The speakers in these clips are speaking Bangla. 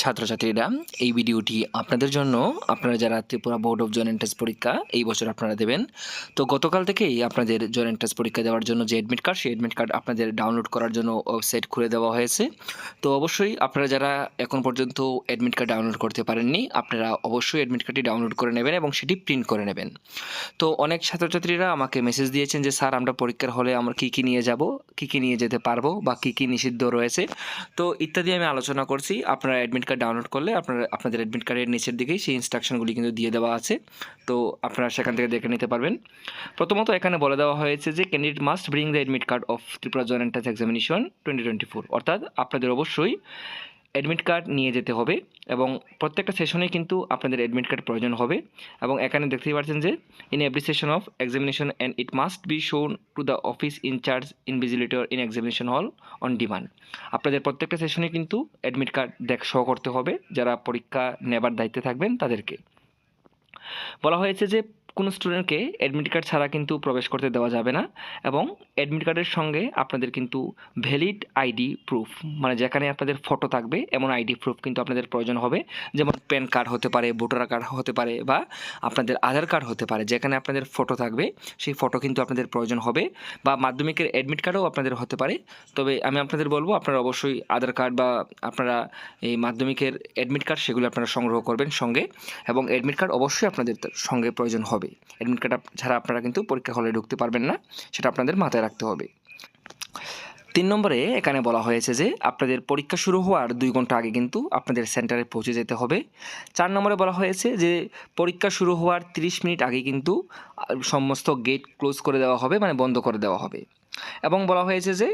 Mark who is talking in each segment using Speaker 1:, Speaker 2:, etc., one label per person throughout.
Speaker 1: ছাত্রছাত্রীরা, এই ভিডিওটি আপনাদের জন্য। আপনারা যারা Tripura board of joint entrance পরীক্ষা এই বছর আপনারা দেবেন। তো গতকাল থেকেই আপনাদের জয়েন্ট এন্ট্রান্স পরীক্ষা দেওয়ার জন্য যে অ্যাডমিট কার্ড সেই অ্যাডমিট কার্ড আপনাদের ডাউনলোড করার জন্য ওয়েবসাইট খুলে দেওয়া হয়েছে। তো অবশ্যই আপনারা যারা এখন পর্যন্ত অ্যাডমিট কার্ড ডাউনলোড করতে পারেননি, আপনারা অবশ্যই অ্যাডমিট কার্ডটি ডাউনলোড করে নেবেন এবং সেটি প্রিন্ট করে নেবেন। তো অনেক ছাত্রছাত্রীরা আমাকে মেসেজ দিয়েছেন যে, স্যার, আমরা পরীক্ষার হলে আমরা কী কী নিয়ে যাব, কী কী নিয়ে যেতে পারব বা কী কী নিষিদ্ধ রয়েছে? তো ইত্যাদি আমি আলোচনা করছি। আপনারা অ্যাডমিট কার্ড ডাউনলোড করলে আপনারা, আপনাদের অ্যাডমিট কার্ডের নিচের দিকেই সেই ইনস্ট্রাকশনগুলি কিন্তু দিয়ে দেওয়া আছে। তো আপনারা সেখান থেকে দেখে নিতে পারবেন। প্রথমত এখানে বলে দেওয়া হয়েছে যে candidate must bring the admit card of Tripura joint entrance examination twenty twenty four অর্থাৎ আপনাদের অবশ্যই অ্যাডমিট কার্ড নিয়ে যেতে হবে এবং প্রত্যেকটা সেশনে কিন্তু আপনাদের অ্যাডমিট কার্ড প্রয়োজন হবে এবং এখানে দেখতেই পাচ্ছেন যে in every session of examination and it must be shown to the office incharge invigilator in examination hall on demand আপনাদের প্রত্যেকটা সেশনে কিন্তু অ্যাডমিট কার্ড দেখ শো করতে হবে, যারা পরীক্ষা নেবার দায়িত্বে থাকবেন তাদেরকে। বলা হয়েছে যে কোনো স্টুডেন্টকে অ্যাডমিট কার্ড ছাড়া কিন্তু প্রবেশ করতে দেওয়া যাবে না এবং অ্যাডমিট কার্ডের সঙ্গে আপনাদের কিন্তু ভ্যালিড আইডি প্রুফ মানে যেখানে আপনাদের ফটো থাকবে, এমন আইডি প্রুফ কিন্তু আপনাদের প্রয়োজন হবে। যেমন প্যান কার্ড হতে পারে ভোটার কার্ড হতে পারে বা আপনাদের আধার কার্ড হতে পারে, যেখানে আপনাদের ফটো থাকবে, সেই ফটো কিন্তু আপনাদের প্রয়োজন হবে বা মাধ্যমিকের অ্যাডমিট কার্ডও আপনাদের হতে পারে। তবে আমি আপনাদের বলব, আপনারা অবশ্যই আধার কার্ড বা আপনারা এই মাধ্যমিকের অ্যাডমিট কার্ড সেগুলো আপনারা সংগ্রহ করবেন সঙ্গে এবং অ্যাডমিট কার্ড অবশ্যই আপনাদের সঙ্গে প্রয়োজন হবে। অ্যাডমিট কার্ড ছাড়া আপনারা কিন্তু পরীক্ষা হলে ঢুকতে পারবেন না, সেটা আপনাদের মাথায় রাখতে হবে। তিন নম্বরে এখানে বলা হয়েছে যে, আপনাদের পরীক্ষা শুরু হওয়ার দুই ঘণ্টা আগে কিন্তু আপনাদের সেন্টারে পৌঁছে যেতে হবে। চার নম্বরে বলা হয়েছে যে, পরীক্ষা শুরু হওয়ার তিরিশ মিনিট আগে কিন্তু সমস্ত গেট ক্লোজ করে দেওয়া হবে মানে বন্ধ করে দেওয়া হবে। এবং বলা হয়েছে যে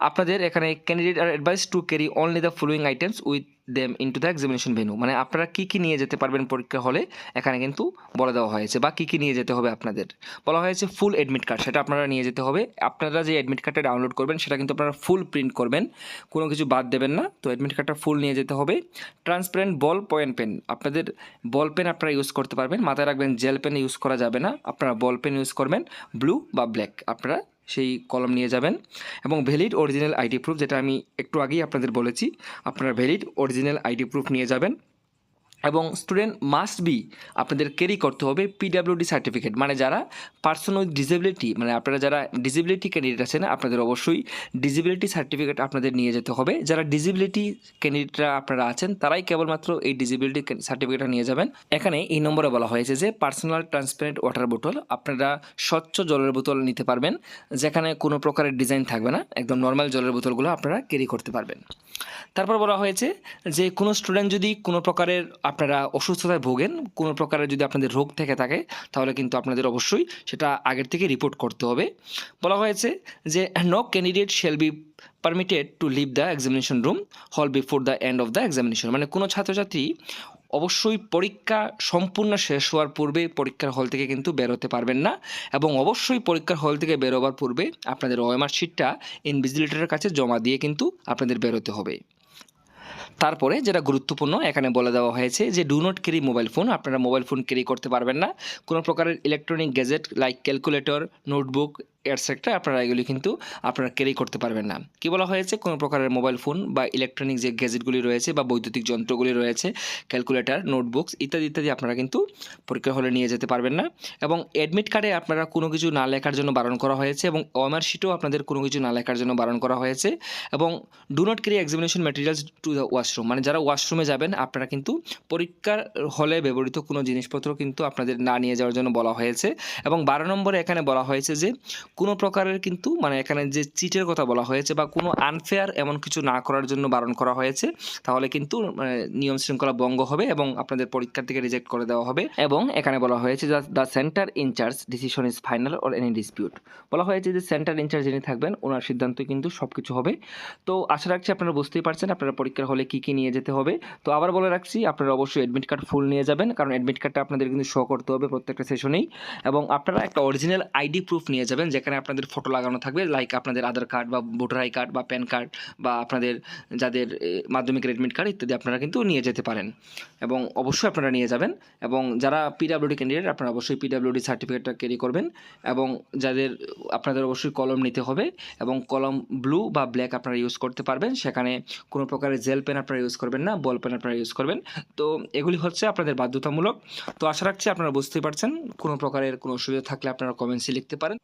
Speaker 1: আপনাদের এখানে candidate are advise to carry only the following items with them into the examination venue মানে আপনারা কী কী নিয়ে যেতে পারবেন পরীক্ষা হলে, এখানে কিন্তু বলে দেওয়া হয়েছে। বা কী কী নিয়ে যেতে হবে আপনাদের। বলা হয়েছে ফুল অ্যাডমিট কার্ড সেটা আপনারা নিয়ে যেতে হবে। আপনারা যে অ্যাডমিট কার্ডটা ডাউনলোড করবেন, সেটা কিন্তু আপনারা ফুল প্রিন্ট করবেন। কোনো কিছু বাদ দেবেন না। তো অ্যাডমিট কার্ডটা ফুল নিয়ে যেতে হবে। ট্রান্সপারেন্ট বল পয়েন্ট পেন আপনাদের বল পেন আপনারা ইউজ করতে পারবেন। মাথায় রাখবেন জেল পেন ইউজ করা যাবে না। আপনারা বল পেন ইউজ করবেন। ব্লু বা ব্ল্যাক আপনারা সেই কলম নিয়ে যাবেন এবং ভ্যালিড অরিজিনাল আইডি প্রুফ যেটা আমি একটু আগেই আপনাদের বলেছি, আপনারা ভ্যালিড অরিজিনাল আইডি প্রুফ নিয়ে যাবেন। এবং স্টুডেন্ট মাস্ট বি আপনাদের ক্যারি করতে হবে পিডাব্লিউডি সার্টিফিকেট মানে যারা পার্সন উইথ ডিসেবিলিটি মানে আপনারা যারা ডিসেবিলিটি ক্যান্ডিডেট আছেন, আপনাদের অবশ্যই ডিসেবিলিটি সার্টিফিকেট আপনাদের নিয়ে যেতে হবে। যারা ডিসেবিলিটি ক্যান্ডিডেটরা আপনারা আছেন, তারাই কেবলমাত্র এই ডিসেবিলিটি সার্টিফিকেটটা নিয়ে যাবেন। এখানে এই নম্বরে বলা হয়েছে যে পার্সোনাল ট্রান্সপারেন্ট ওয়াটার বোতল আপনারা স্বচ্ছ জলের বোতল নিতে পারবেন, যেখানে কোনো প্রকারের ডিজাইন থাকবে না। একদম নর্মাল জলের বোতলগুলো আপনারা ক্যারি করতে পারবেন। তারপর বলা হয়েছে যে কোনো স্টুডেন্ট যদি কোনো প্রকারের আপনারা অসুস্থতায় ভোগেন, কোনো প্রকারের যদি আপনাদের রোগ থেকে থাকে, তাহলে কিন্তু আপনাদের অবশ্যই সেটা আগের থেকে রিপোর্ট করতে হবে। বলা হয়েছে যে no candidate shall be permitted to leave the examination room hall before the end of the examination মানে কোনো ছাত্রছাত্রী অবশ্যই পরীক্ষা সম্পূর্ণ শেষ হওয়ার পূর্বে পরীক্ষার হল থেকে কিন্তু বেরোতে পারবেন না এবং অবশ্যই পরীক্ষার হল থেকে বেরোবার পূর্বে আপনাদের ওএমআর শিটটা ইনভিজিলেটরের কাছে জমা দিয়ে কিন্তু আপনাদের বেরোতে হবে। তারপরে যেটা গুরুত্বপূর্ণ, এখানে বলে দেওয়া হয়েছে যে do not carry mobile phone আপনারা মোবাইল ফোন ক্যারি করতে পারবেন না। কোনো প্রকারের electronic gadget like calculator notebook etcetera আপনারা এগুলি কিন্তু আপনারা ক্যারি করতে পারবেন না। কি বলা হয়েছে? কোনো প্রকারের মোবাইল ফোন বা ইলেকট্রনিক যে গ্যাজেটগুলি রয়েছে বা বৈদ্যুতিক যন্ত্রগুলি রয়েছে ক্যালকুলেটর নোটবুকস ইত্যাদি ইত্যাদি আপনারা কিন্তু পরীক্ষা হলে নিয়ে যেতে পারবেন না। এবং অ্যাডমিট কার্ডে আপনারা কোনো কিছু না লেখার জন্য বারণ করা হয়েছে এবং ওএমআর শিটও আপনাদের কোনো কিছু না লেখার জন্য বারণ করা হয়েছে। এবং do not carry examination materials to the washroom মানে যারা ওয়াশরুমে যাবেন, আপনারা কিন্তু পরীক্ষার হলে ব্যবহৃত কোনো জিনিসপত্র কিন্তু আপনাদের না নিয়ে যাওয়ার জন্য বলা হয়েছে। এবং বারো নম্বরে এখানে বলা হয়েছে যে কোনো প্রকারের কিন্তু মানে এখানে যে চিটের কথা বলা হয়েছে বা কোনো আনফেয়ার এমন কিছু না করার জন্য বারণ করা হয়েছে তাহলে কিন্তু মানে, নিয়ম শৃঙ্খলা ভঙ্গ হবে এবং আপনাদের পরীক্ষার থেকে রিজেক্ট করে দেওয়া হবে এবং এখানে বলা হয়েছে the centre incharge decision is final or any dispute বলা হয়েছে যে সেন্টার ইনচার্জ যিনি থাকবেন ওনার সিদ্ধান্ত কিন্তু সব কিছু হবে। তো আশা রাখছি আপনারা বুঝতেই পারছেন আপনারা পরীক্ষার হলে কী কী নিয়ে যেতে হবে। তো আবার বলে রাখছি আপনারা অবশ্যই অ্যাডমিট কার্ড ফুল নিয়ে যাবেন কারণ অ্যাডমিট কার্ডটা আপনাদের কিন্তু শো করতে হবে প্রত্যেকটা সেশনেই এবং আপনারা একটা অরিজিনাল আইডি প্রুফ নিয়ে যাবেন যেখানে সেখানে আপনাদের ফটো লাগানো থাকবে। লাইক আপনাদের আধার কার্ড বা ভোটার আই কার্ড বা প্যান কার্ড বা আপনাদের যাদের এ, মাধ্যমিকের অ্যাডমিট কার্ড ইত্যাদি আপনারা কিন্তু নিয়ে যেতে পারেন। এবং অবশ্যই আপনারা নিয়ে যাবেন এবং যারা পিডাব্লিউডি ক্যান্ডিডেট আপনারা অবশ্যই পিডাব্লিউডি সার্টিফিকেটটা ক্যারি করবেন এবং যাদের আপনাদের অবশ্যই কলম নিতে হবে এবং কলম ব্লু বা ব্ল্যাক আপনারা ইউজ করতে পারবেন। সেখানে কোনো প্রকারের জেল পেন আপনারা ইউজ করবেন না বল পেন আপনারা ইউজ করবেন। তো এগুলি হচ্ছে আপনাদের বাধ্যতামূলক। তো আশা রাখছি আপনারা বুঝতেই পারছেন। কোনো প্রকারের কোনো অসুবিধা থাকলে আপনারা কমেন্টসে লিখতে পারেন।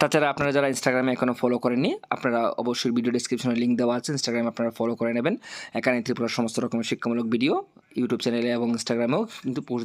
Speaker 1: তাছাড়া আপনারা যারা ইনস্টাগ্রামে এখনও ফলো করেননি, আপনারা অবশ্যই ভিডিও ডিসক্রিপশনে লিঙ্ক দেওয়া আছে ইনস্টাগ্রামে আপনারা ফলো করে নেবেন। এখানে ত্রিপুরার সমস্ত রকমের শিক্ষামূলক ভিডিও ইউটিউব চ্যানেলে এবং ইনস্টাগ্রামেও কিন্তু post